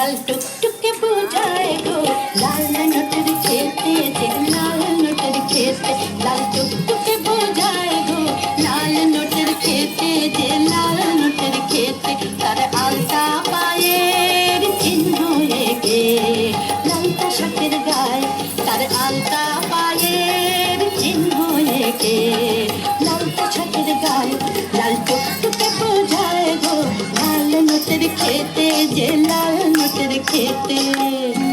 লাল টুকটুকে বোঝায় গো লাল নোটের খেতে লাল নোটের খেতে লাল টুকটুকে বোঝায় গো লাল নোটের খেতে লাল নোটের খেতে তার আলতা পায়ের চিহ্ন একে লাল পোশাকের গায়ে তার আলতা পায়ের চিহ্ন একে লাল পোশাকের গায়ে লাল টুকটুকে বোঝায় গো লাল নোটের খেতে যে লাল kitne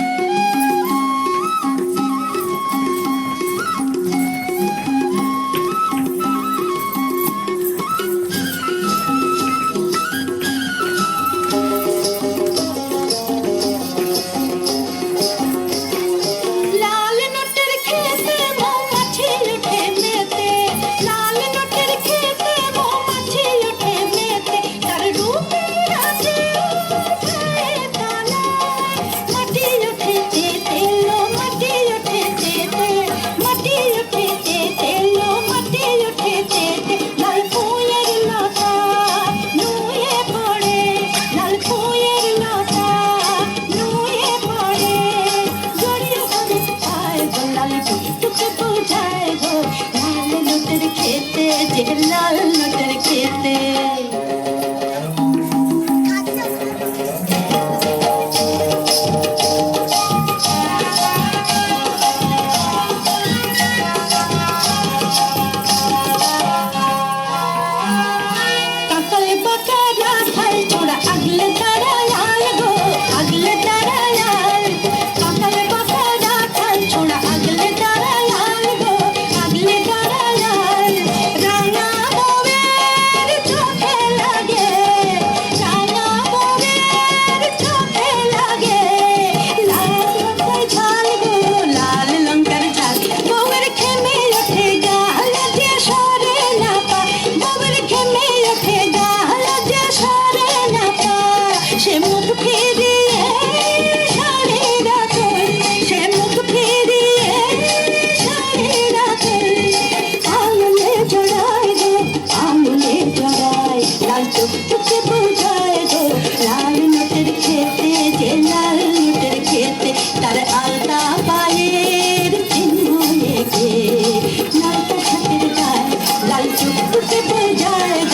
যায়